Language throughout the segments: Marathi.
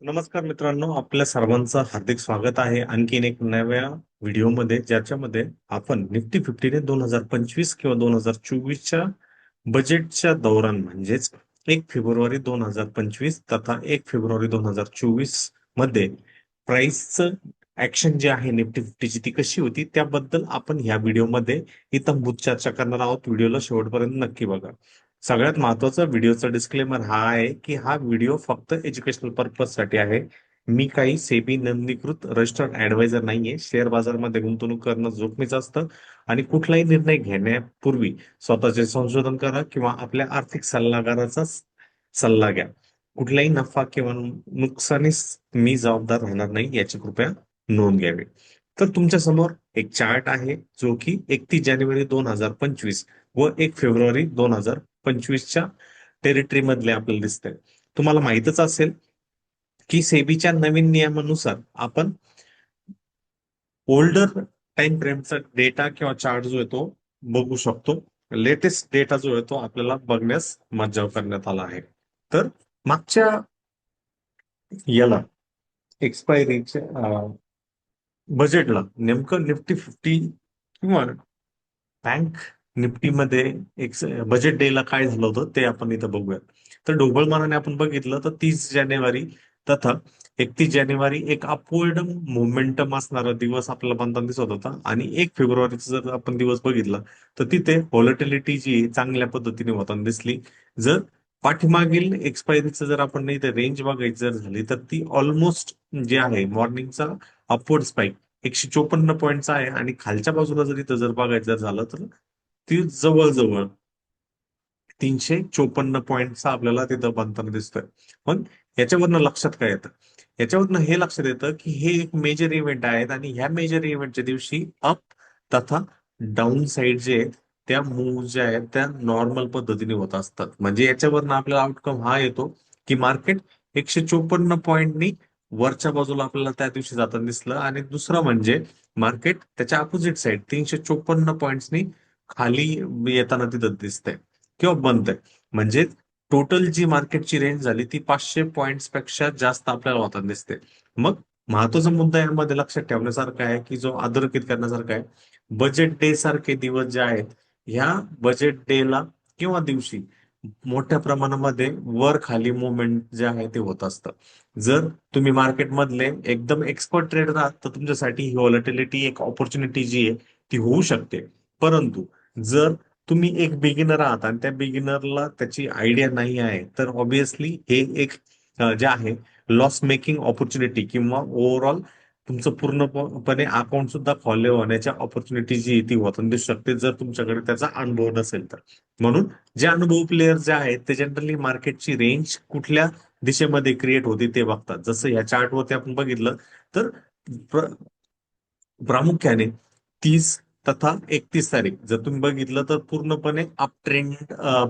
नमस्कार मित्रांनो आपल्या सर्वांचं हार्दिक स्वागत आहे. आणखीन एक नव्या व्हिडिओमध्ये ज्याच्यामध्ये आपण निफ्टी फिफ्टीने दोन हजार पंचवीस किंवा दोन हजार चोवीसच्या बजेटच्या दौरान म्हणजेच एक फेब्रुवारी दोन हजार पंचवीस तथा एक फेब्रुवारी दोन हजार चोवीसमध्ये प्राइसचं ऍक्शन जे आहे निफ्टी फिफ्टीची ती कशी होती त्याबद्दल आपण ह्या व्हिडिओमध्ये इतंभूत चर्चा करणार आहोत. व्हिडिओला शेवटपर्यंत नक्की बघा. सगळ्यात महत्त्वाचा व्हिडिओचा डिस्क्लेमर हा आहे की हा व्हिडिओ फक्त एज्युकेशनल पर्पजसाठी आहे. मी काही सेबी नोंदणीकृत रजिस्टर्ड ऍडवायझर नाहीये. शेअर बाजारमध्ये गुंतवणूक करणं जोखमीचं असतं आणि कुठलाही निर्णय घेण्यापूर्वी स्वतःचे संशोधन करा किंवा आपल्या आर्थिक सल्लागाराचा सल्ला घ्या. कुठलाही नफा किंवा नुकसानीस मी जबाबदार राहणार नाही याची कृपया नोंद घ्यावी. तर तुमच्यासमोर एक चार्ट आहे जो की एकतीस जानेवारी दोन हजार पंचवीस व एक फेब्रुवारी दोन हजार पंचवीसच्या टेरिटरीमधले आपल्याला दिसतंय. तुम्हाला माहितच असेल की सेबीच्या नवीन नियमानुसार आपण ओल्डर टाइम फ्रेमचा डेटा किंवा चार्ट जो आहे तो बघू शकतो. लेटेस्ट डेटा जो आहे तो आपल्याला बघण्यास मज्जाव करण्यात आला आहे. तर मागच्या याला एक्सपायरीच्या बजेटला नेमकं निफ्टी फिफ्टी किंवा बँक निफ्टीमध्ये एक बजेट डेला काय झालं होतं ते आपण इथं बघूया तर ढोबळमानाने आपण बघितलं तर तीस जानेवारी तथा एकतीस जानेवारी एक अपवर्ड मोमेंटम असणारा दिवस आपल्याला बनताना दिसत होता. आणि एक फेब्रुवारीचा जर आपण दिवस बघितला तर तिथे व्हॉलटिलिटी जी चांगल्या पद्धतीने होताना दिसली. जर पाठीमागील एक्सपायरीचं जर आपण नाही तर रेंज बघायची जर झाली तर ती ऑलमोस्ट जे आहे मॉर्निंगचा अपवर्ड स्पाइक एकशे चोपन्न पॉईंटचा आहे. आणि खालच्या बाजूला जर इथं जर बघायचं जर झालं तर ती जवळजवळ तीनशे चोपन्न पॉईंटचा आपल्याला तिथं बनताना दिसतोय. पण याच्यावरनं लक्षात काय येतं? याच्यावरनं हे लक्षात येतं की हे एक मेजर इव्हेंट आहेत आणि ह्या मेजर इव्हेंटच्या दिवशी अप तथा डाऊन साईड जे आहेत त्या मूव ज्या आहेत त्या नॉर्मल पद्धतीने होत असतात. म्हणजे याच्यावरनं आपल्याला आउटकम हा येतो की मार्केट एकशे चोपन्न पॉईंटनी वरच्या बाजूला आपल्याला त्या दिवशी जाताना दिसलं आणि दुसरं म्हणजे मार्केट त्याच्या अपोजिट साईड तीनशे चोपन्न पॉईंट्सनी खाली येताना तिथं दिसतंय. किंवा बनतंय म्हणजे टोटल जी मार्केटची रेंज झाली ती पाचशे पॉइंट्सपेक्षा जास्त आपल्याला होताना दिसते. मग महत्त्वाचा मुद्दा यामध्ये लक्षात ठेवण्यासारखा आहे की जो अधोरेखित करण्यासारखा आहे बजेट डे सारखे दिवस जे आहेत ह्या बजेट डेला किंवा दिवशी मोठ्या प्रमाणामध्ये वर खाली मुवमेंट जे आहे ते होत असतं. जर तुम्ही मार्केटमधले एकदम एक्सपर्ट ट्रेडर आहात तर तुमच्यासाठी ही व्हॉलटिलिटी एक ऑपॉर्च्युनिटी जी आहे ती होऊ शकते. परंतु जर तुम्ही एक बिगिनर आहात आणि त्या बिगिनरला त्याची आयडिया नाही आहे तर ऑब्विसली हे एक जे आहे लॉस मेकिंग ऑपॉर्च्युनिटी किंवा ओव्हरऑल तुमचं पूर्णपणे अकाउंट सुद्धा फॉलो होण्याच्या ऑपॉर्च्युनिटी जी ती होताना देऊ म्हणजे शकते जर तुमच्याकडे त्याचा अनुभव नसेल तर. म्हणून जे अनुभव प्लेयर जे आहेत ते जनरली मार्केटची रेंज कुठल्या दिशेमध्ये क्रिएट होते ते बघतात. जसं ह्या चार्टवरती आपण बघितलं तर प्रामुख्याने तीस तथा एकतीस तारीख. जर तुम्ही बघितलं तर पूर्णपणे अप ट्रेंड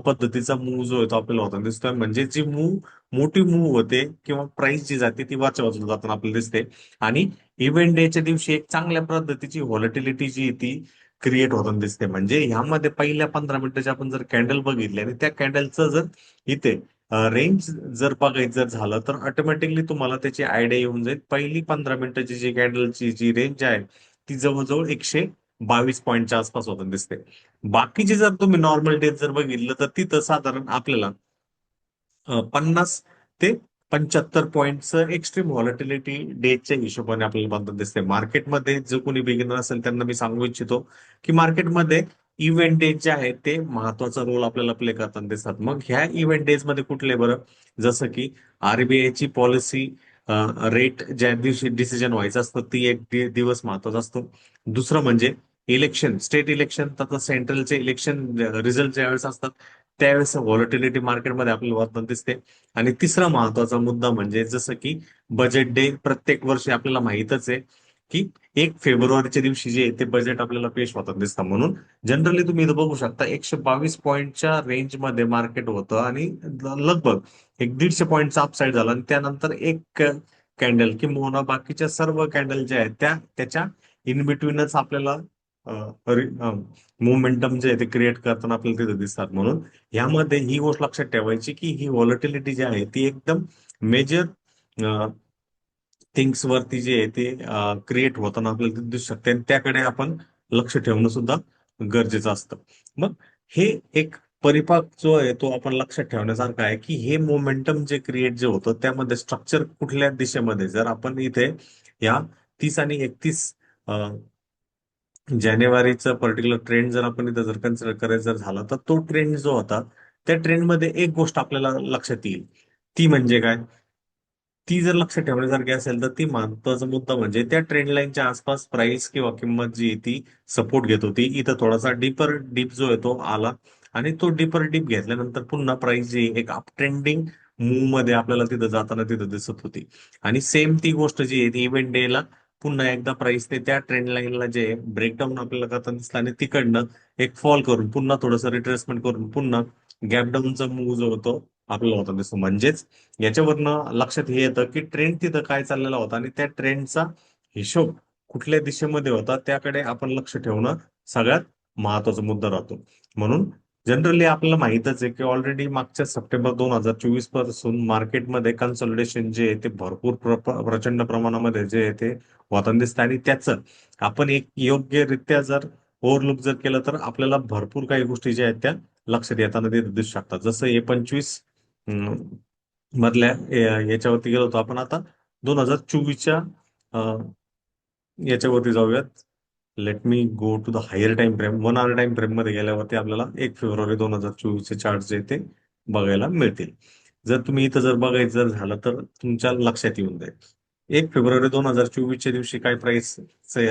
पद्धतीचा मूव जो आहे तो आपल्याला होताना दिसतोय. म्हणजे जी मूव मोठी मूव होते किंवा प्राइस जी जाते ती वाच बाजूला जाताना आपल्याला दिसते. आणि इव्हेंट डेच्या दिवशी एक चांगल्या पद्धतीची व्हॉलटिलिटी जी ती क्रिएट होताना दिसते. म्हणजे ह्यामध्ये पहिल्या पंधरा मिनिटाचे आपण जर कॅन्डल बघितले आणि त्या कॅन्डलचं जर इथे रेंज जर बघायचं जर झालं तर ऑटोमॅटिकली तुम्हाला त्याची आयडिया येऊन जाईल. पहिली पंधरा मिनिटाची जी कॅन्डलची जी रेंज आहे ती जवळजवळ एकशे बावीस पॉईंटच्या आसपास होताना दिसते. बाकीचे जर तुम्ही नॉर्मल डेज जर बघितलं तर तिथं साधारण आपल्याला पन्नास ते पंच्याहत्तर पॉईंटचं एक्स्ट्रीम व्हॉलिटिलिटी डेजच्या हिशोबाने आपल्याला बनताना दिसते. मार्केटमध्ये जो कोणी बिगिनर असेल त्यांना मी सांगू इच्छितो की मार्केटमध्ये इव्हेंट डेज जे आहेत ते महत्त्वाचा रोल आपल्याला प्ले करताना दिसतात. मग ह्या इव्हेंट डेजमध्ये कुठले बरं? जसं की आरबीआयची पॉलिसी रेट ज्या दिवशी डिसिजन व्हायचं असतं ती एक दिवस महत्त्वाचा असतो. दुसरं म्हणजे इलेक्शन स्टेट इलेक्शन तथा सेंट्रलचे इलेक्शन रिझल्ट ज्यावेळेस असतात त्यावेळेस व्हॉलिटिलिटी मार्केटमध्ये आपल्याला वर्तन दिसते. आणि तिसरा महत्त्वाचा मुद्दा म्हणजे जसं की बजेट डे प्रत्येक वर्षी आपल्याला माहितच आहे. की एक फेब्रुवारीच्या दिवशी जे ते बजेट आपल्याला पेश होतात दिसतं म्हणून जनरली तुम्ही इथं बघू शकता एकशे बावीस पॉईंटच्या रेंजमध्ये मार्केट होतं आणि लगभग एक दीडशे पॉईंटचा अपसाईड झाला आणि त्यानंतर एक कॅन्डल किंवा बाकीच्या सर्व कॅन्डल ज्या आहेत त्या त्याच्या इन बिटवीनच आपल्याला मोमेंटम जे आहे ते क्रिएट करताना आपल्याला तिथे दिसतात म्हणून. यामध्ये ही गोष्ट लक्षात ठेवायची की ही व्हॉलिटिलिटी जी आहे ती एकदम मेजर थिंग्स वरती जे आहे ते क्रिएट होताना आपल्याला दिसू शकते आणि त्याकडे आपण लक्ष ठेवणं सुद्धा गरजेचं असतं. मग हे एक परिपाक जो आहे तो आपण लक्षात ठेवण्यासारखा आहे की हे मोमेंटम जे क्रिएट जे होतं त्यामध्ये स्ट्रक्चर कुठल्या दिशेमध्ये? जर आपण इथे या तीस आणि एकतीस जानेवारीचं पर्टिक्युलर ट्रेंड जर आपण इथं जर कन्सिडर करायचं जर झाला तर तो ट्रेंड जो होता त्या ट्रेंडमध्ये एक गोष्ट आपल्याला लक्षात येईल. ती म्हणजे काय? ती जर लक्ष ठेवण्यासारखी असेल तर ती महत्त्वाचा मुद्दा म्हणजे त्या ट्रेंड लाईनच्या आसपास प्राइस किंवा किंमत जी ती सपोर्ट घेत होती. इथं थोडासा डीपर डीप जो आहे तो आला आणि तो डीपर डीप घेतल्यानंतर पुन्हा प्राइस जी एक अप ट्रेंडिंग मूवमध्ये आपल्याला तिथं जाताना तिथं दिसत होती. आणि सेम ती गोष्ट जी आहे ती इव्हेंट डेला पुन्हा एकदा प्राइसने त्या ट्रेंड लाईनला जे ब्रेकडाऊन आपल्याला करताना दिसला आणि तिकडनं एक फॉल करून पुन्हा थोडंसं रिट्रेसमेंट करून पुन्हा गॅपडाऊनचा मूव जो होतो आपल्याला होता दिसतो. म्हणजेच याच्यावरनं लक्षात हे येतं की ट्रेंड तिथं काय चाललेला होता आणि त्या ट्रेंडचा हिशोब कुठल्या दिशेमध्ये होता त्याकडे आपण लक्ष ठेवणं सगळ्यात महत्त्वाचा मुद्दा राहतो. म्हणून जनरली आपल्याला माहितच आहे की ऑलरेडी मागच्या सप्टेंबर दोन हजार चोवीसपासून मार्केटमध्ये कन्सॉलिडेशन जे आहे ते भरपूर प्रचंड प्रमाणामध्ये जे आहे ते होताना दिसतं आणि त्याचं आपण एक योग्यरित्या जर ओव्हरलुक जर केलं तर आपल्याला भरपूर काही गोष्टी ज्या आहेत त्या लक्षात येताना ते दिसू शकतात. जसं हे पंचवीस मधल्या याच्यावरती गेलो होतो आपण आता. दोन हजार चोवीसच्या याच्यावरती जाऊयात. Let me go to the higher time frame one hour time फ्रेममध्ये गेल्यावरती आपल्याला एक फेब्रुवारी दोन हजार चोवीसचे चार्ट जे ते बघायला मिळतील. जर तुम्ही इथं जर बघायचं जर झालं तर तुमच्या लक्षात येऊन जाईल. एक फेब्रुवारी दोन हजार चोवीसच्या दिवशी काय प्राइस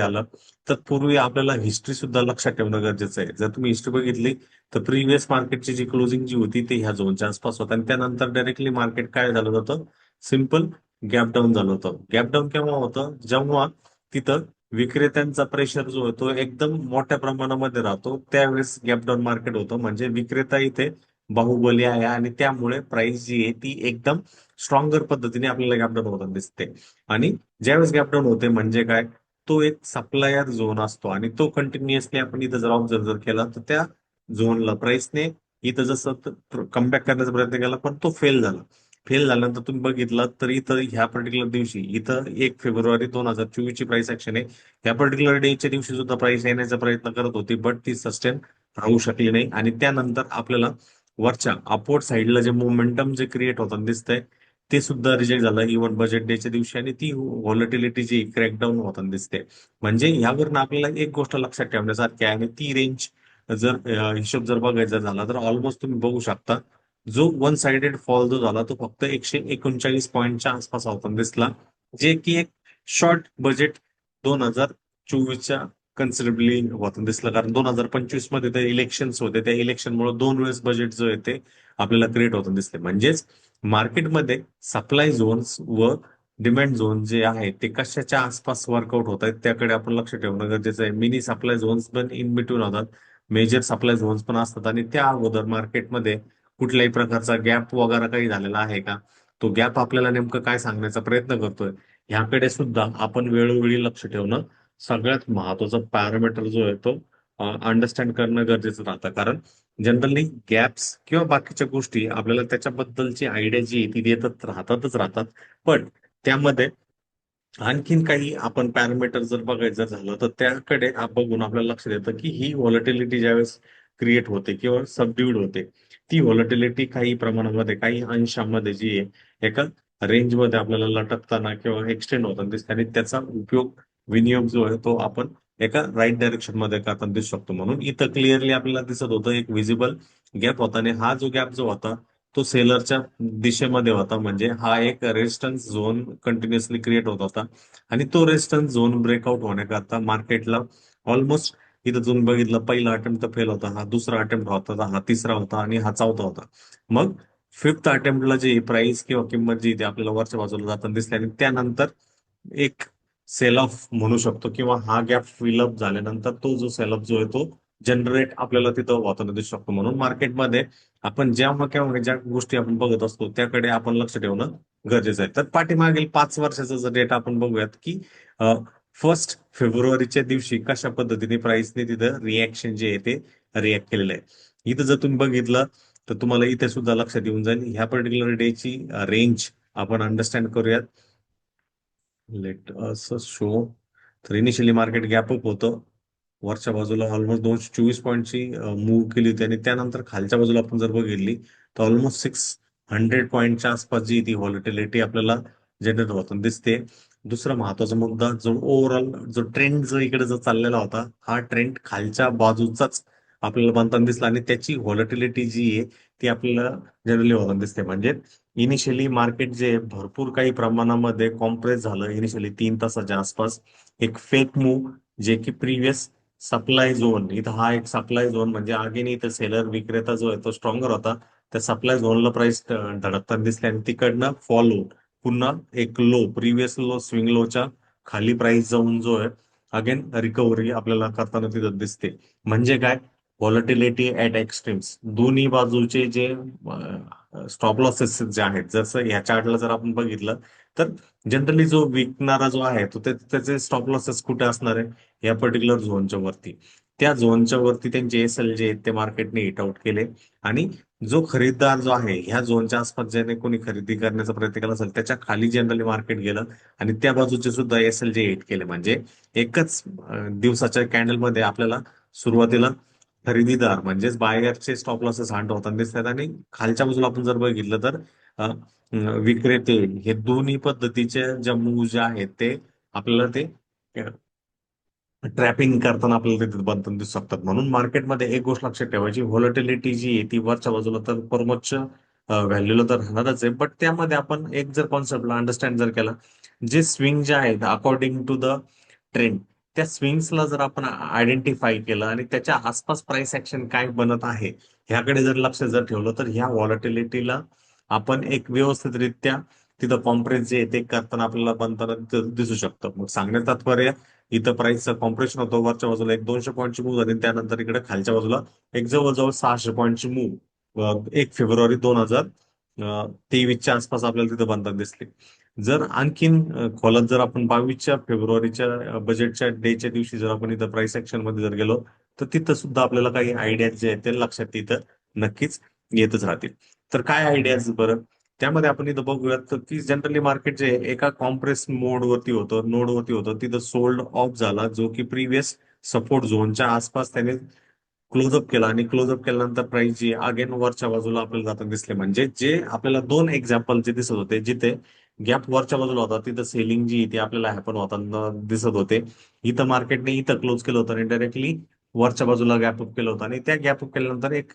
आलं. तर पूर्वी आपल्याला हिस्ट्री सुद्धा लक्षात ठेवणं गरजेचं आहे. जर तुम्ही हिस्ट्री बघितली तर प्रिव्हियस मार्केटची जी क्लोजिंग जी होती ते ह्या झोनच्या आसपास होता. आणि त्यानंतर डायरेक्टली मार्केट काय झालं होतं? सिंपल गॅप डाऊन झालं होतं. गॅप डाऊन केव्हा होतं? जेव्हा तिथं विक्रेत्यांचा प्रेशर जो होतो एकदम मोठ्या प्रमाणामध्ये राहतो त्यावेळेस गॅपडाऊन मार्केट होतं. म्हणजे विक्रेता इथे बाहुबली आहे आणि त्यामुळे प्राइस जी आहे ती एकदम स्ट्रॉंगर पद्धतीने आपल्याला गॅपडाऊन होताना दिसते. आणि ज्यावेळेस गॅपडाऊन होते म्हणजे काय? तो एक सप्लायर झोन असतो आणि तो कंटिन्युअसली आपण इथं जर ऑब्झर्व जर केला तर त्या झोनला प्राइसने इथं जसं कमबॅक करण्याचा प्रयत्न केला पण तो फेल झाला. फेल झाल्यानंतर तुम्ही बघितलं तर इथं ह्या पर्टिक्युलर दिवशी इथं एक फेब्रुवारी दोन हजार चोवीस ची प्राइस ऍक्शन आहे. ह्या पर्टिक्युलर डेच्या दिवशी सुद्धा प्राइस येण्याचा प्रयत्न करत होती बट ती सस्टेन राहू शकली नाही. आणि त्यानंतर आपल्याला वरच्या अपवर्ड साईडला जे मोमेंटम जे क्रिएट होताना दिसतंय ते सुद्धा रिजेक्ट झालं. इव्हन बजेट डेच्या दिवशी आणि ती व्हॉलिटिलिटी जी क्रॅकडाऊन होताना दिसते. म्हणजे यावरून आपल्याला एक गोष्ट लक्षात ठेवण्यासारखी म्हणजे आहे आणि ती रेंज जर हिशोब जर बघायचा झाला तर ऑलमोस्ट तुम्ही बघू शकता. जो वन साइडेड फॉल जो झाला तो फक्त एकशे एकोणचाळीस पॉईंटच्या आसपास होताना दिसला. जे की एक शॉर्ट बजेट दोन हजार चोवीसच्या कन्सिडरेबली होताना दिसलं. कारण दोन हजार पंचवीसमध्ये ते इलेक्शन्स होते. त्या इलेक्शनमुळे दोन वेळेस बजेट जो आहे ते आपल्याला क्रिएट होताना दिसते. म्हणजेच मार्केटमध्ये सप्लाय झोन्स व डिमांड झोन जे आहे ते कशाच्या आसपास वर्कआउट होत आहेत त्याकडे आपण लक्ष ठेवणं गरजेचं आहे. मिनी सप्लाय झोन्स पण इन बिटवीन होतात मेजर सप्लाय झोन्स पण असतात आणि त्या अगोदर मार्केटमध्ये कुठल्याही प्रकारचा गॅप वगैरे काही झालेला आहे का? तो गॅप आपल्याला नेमकं काय सांगण्याचा प्रयत्न करतोय ह्याकडे सुद्धा आपण वेळोवेळी लक्ष ठेवणं सगळ्यात महत्त्वाचा पॅरामीटर जो आहे तो अंडरस्टँड करणं गरजेचं राहतं. कारण जनरली गॅप्स किंवा बाकीच्या गोष्टी आपल्याला त्याच्याबद्दलची आयडिया जी आहे ती देतच राहतातच राहतात. पण त्यामध्ये आणखीन काही आपण पॅरामीटर जर बघायचं झालं तर त्याकडे बघून आपल्याला लक्ष देतं की ही व्हॉलिटिलिटी ज्यावेळेस क्रिएट होते किंवा सबड्यूड होते ती व्हॉलिटिलिटी काही प्रमाणामध्ये काही अंशामध्ये जी आहे एका रेंजमध्ये आपल्याला लटकताना किंवा एक्सटेंड होताना दिसते आणि त्याचा उपयोग विनियोग जो आहे तो आपण एका राईट डायरेक्शनमध्ये आपण दिसू शकतो म्हणून. इथं क्लिअरली आपल्याला दिसत होतं एक विजिबल गॅप होता आणि हा जो गॅप जो होता तो सेलरच्या दिशेमध्ये होता. म्हणजे हा एक रेजिस्टन्स झोन कंटिन्युअसली क्रिएट होत होता आणि तो रेजिस्टन्स झोन ब्रेकआउट होण्याकरता मार्केटला ऑलमोस्ट इथं तुम्ही बघितलं पहिला अटेम्प्ट तर फेल होता हा दुसरा अटेम्प्ट होता हा तिसरा होता आणि हा चौथा होता. मग फिफ्थ अटेम्प्टला जी प्राइस किंवा किंमत जी आपल्याला वरच्या बाजूला जाताना दिसली आणि त्यानंतर एक सेल ऑफ म्हणू शकतो किंवा हा गॅप फिलअप झाल्यानंतर तो जो सेल ऑफ जो आहे तो जनरेट आपल्याला तिथं होताना दिसू शकतो. म्हणून मार्केटमध्ये आपण जेव्हा केव्हा ज्या गोष्टी आपण बघत असतो त्याकडे आपण लक्ष ठेवणं गरजेचं आहे. तर पाठीमागील पाच वर्षाचा जर डेटा आपण बघूयात की फर्स्ट फेब्रुवारीच्या दिवशी कशा पद्धतीने प्राइसने तिथं रिॲक्शन जे आहे ते रिॲक्ट केलेलं आहे. इथं जर तुम्ही बघितलं तर तुम्हाला इथे सुद्धा लक्षात येऊन जाईल. ह्या पर्टिक्युलर डेची रेंज आपण अंडरस्टँड करूयात. लेट अस शो तर इनिशियली मार्केट गॅपअप होतं. वरच्या बाजूला ऑलमोस्ट दोनशे चोवीस पॉईंटची मूव्ह केली होती आणि त्यानंतर खालच्या बाजूला आपण जर बघितली तर ऑलमोस्ट सिक्स हंड्रेड पॉईंटच्या आसपास जी ती व्हॉलिटिलिटी आपल्याला जनरेट होताना दिसते. दुसरा महत्त्वाचा मुद्दा जो ओव्हरऑल जो ट्रेंड जो इकडे जो चाललेला होता हा ट्रेंड खालच्या बाजूचाच आपल्याला बनताना दिसला आणि त्याची व्हॉलिटिलिटी जी आहे ती आपल्याला जनरली होताना दिसते. म्हणजे इनिशियली मार्केट जे भरपूर काही प्रमाणामध्ये कॉम्प्रेस झालं इनिशियली तीन तासाच्या आसपास. एक फेक मूव जे की प्रिव्हियस सप्लाय झोन इथं हा एक सप्लाय झोन म्हणजे अगेन इथं सेलर विक्रेता जो आहे तो स्ट्रॉंगर होता. त्या सप्लाय झोनला प्राइस धडकताना दिसले आणि तिकडनं फॉलो पुन्हा एक लो प्रिव्हियस लो स्विंग लोच्या खाली प्राइस जाऊन जो आहे अगेन रिकव्हरी आपल्याला करताना तिथं दिसते. म्हणजे काय? व्हॉलटिलिटी ऍट एक्स्ट्रीम्स दोन्ही बाजूचे जे स्टॉप लॉसेस जे आहेत जसं ह्या चार्टला जर आपण बघितलं तर जनरली जो विकणारा जो आहे तो त्याचे स्टॉप लॉसेस कुठे असणार आहे? या पर्टिक्युलर झोनच्या वरती. त्या झोनच्या वरती त्यांचे एस एल जे आहेत ते मार्केटने हिट आउट केले. आणि जो खरेदीदार जो आहे ह्या झोनच्या आसपास ज्याने कोणी खरेदी करण्याचा प्रयत्न केला असेल त्याच्याखाली जनरली मार्केट गेलं. आणि त्या बाजूचे सुद्धा एस एल जे हिट केले. म्हणजे एकच दिवसाच्या कॅन्डलमध्ये आपल्याला सुरुवातीला खरेदीदार म्हणजेच बायरचे स्टॉप लॉसेस हंट होताना दिसतात आणि खालच्या बाजूला आपण जर बघितलं तर विक्रेते हे दोन्ही पद्धतीचे ज्या मूव ज्या आहेत ते आपल्याला ते ट्रॅपिंग करताना आपल्याला तिथे बनताना दिसू शकतात. म्हणून मार्केटमध्ये एक गोष्ट लक्षात ठेवायची व्हॉलिटिलिटी जी आहे ती वरच्या बाजूला तर परमोच्च व्हॅल्यूला तर राहणारच आहे. बट त्यामध्ये आपण एक जर कॉन्सेप्टला अंडरस्टँड जर केला जे स्विंग जे आहेत अकॉर्डिंग टू द ट्रेंड त्या स्विंग्सला जर आपण आयडेंटिफाय केलं आणि त्याच्या आसपास प्राइस ऍक्शन काय बनत आहे ह्याकडे जर लक्ष जर ठेवलं तर ह्या व्हॉलिटिलिटीला आपण एक व्यवस्थितरित्या तिथं कॉम्प्रेस जे ते करताना आपल्याला बनताना दिसू शकतं. मग सांगण्यात तात्पर्य इथं प्राइसचं कॉम्प्रेशन होतं वरच्या बाजूला एक दोनशे पॉईंटची मूव्ह झाली त्यानंतर इकडे खालच्या बाजूला एक जवळजवळ सहाशे पॉईंटची मूव्ह एक फेब्रुवारी दोन हजार तेवीसच्या आसपास आपल्याला तिथं बनताना दिसली. जर आणखीन खोलात जर आपण बावीसच्या फेब्रुवारीच्या बजेटच्या डेच्या दिवशी जर आपण इथं प्राइस ऍक्शनमध्ये जर गेलो तर तिथं सुद्धा आपल्याला काही आयडिया जे आहेत ते लक्षात तिथं नक्कीच येतच राहतील. तर काय आयडियाज बरं? त्यामध्ये आपण इथं बघूयात तर की जनरली मार्केट जे एका कॉम्प्रेस मोड वरती होतं नोड वरती होतं तिथं सोल्ड ऑफ झाला जो की प्रिव्हियस सपोर्ट झोनच्या आसपास त्याने क्लोजअप केला आणि क्लोजअप केल्यानंतर प्राइस जी अगेन वरच्या बाजूला आपल्याला जाताना दिसले. म्हणजे जे आपल्याला दोन एक्झाम्पल जे दिसत होते जिथे गॅप वरच्या बाजूला होता. तिथं सेलिंग जी ती आपल्याला हॅपन होताना दिसत होते. इथं मार्केटने इथं क्लोज केलं होतं आणि डायरेक्टली वरच्या बाजूला गॅप अप केलं होतं. आणि त्या गॅप अप केल्यानंतर एक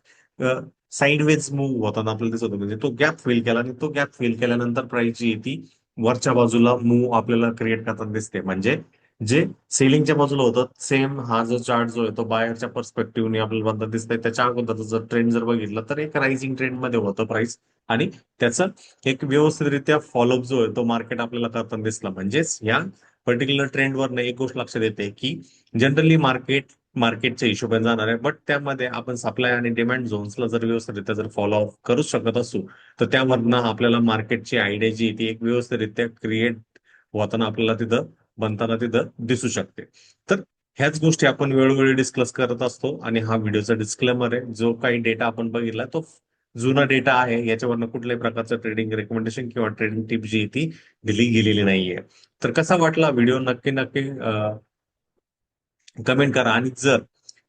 साईडवेज मूव्ह होताना आपल्याला दिसत होतं. म्हणजे तो गॅप फिल केला आणि तो गॅप फिल केल्यानंतर प्राइस जी ती वरच्या बाजूला मूव्ह आपल्याला क्रिएट करताना दिसते. म्हणजे जे सेलिंगच्या बाजूला होतं सेम हा जो चार्ट जो आहे तो बायरच्या पर्स्पेक्टिव्हने आपल्याला दिसतंय. त्याच्या अगोदरचा जर ट्रेंड जर बघितला तर एक रायझिंग ट्रेंडमध्ये होतं प्राइस आणि त्याचा एक व्यवस्थितरित्या फॉलोअप जो आहे तो मार्केट आपल्याला करताना दिसला. म्हणजेच या पर्टिक्युलर ट्रेंडवर एक गोष्ट लक्षात येते की जनरली मार्केट मार्केटच्या हिशोबाने जाणार आहे. बट त्यामध्ये आपण सप्लाय आणि डिमांड झोन्सला जर व्यवस्थितरित्या जर फॉलोअप करू शकत असू तर त्यामधनं आपल्याला मार्केटची आयडिया जी आहे ती एक व्यवस्थितरित्या क्रिएट होताना आपल्याला तिथं बनताना तिथं दिसू शकते. तर ह्याच गोष्टी आपण वेळोवेळी डिस्कस करत असतो. आणि हा व्हिडिओचा डिस्क्लेमर आहे. जो काही डेटा आपण बघितला तो जुना डेटा आहे याच्यावरनं कुठल्याही प्रकारचं ट्रेडिंग रेकमेंडेशन किंवा ट्रेडिंग टिप जी ती दिली गेलेली नाहीये. तर कसा वाटला व्हिडिओ नक्की नक्की कमेंट करा. आणि जर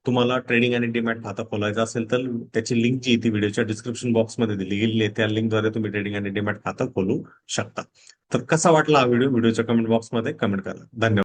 तुम्हाला ट्रेडिंग आणि डिमॅट खाता खोलायचं असेल तर त्याची लिंक जी ती व्हिडिओच्या डिस्क्रिप्शन बॉक्समध्ये दिली गेली आहे. त्या लिंकद्वारे तुम्ही ट्रेडिंग आणि डिमॅट खातं खोलू शकता. तर कसा वाटला हा व्हिडिओ व्हिडिओच्या कमेंट बॉक्समध्ये कमेंट करा. धन्यवाद.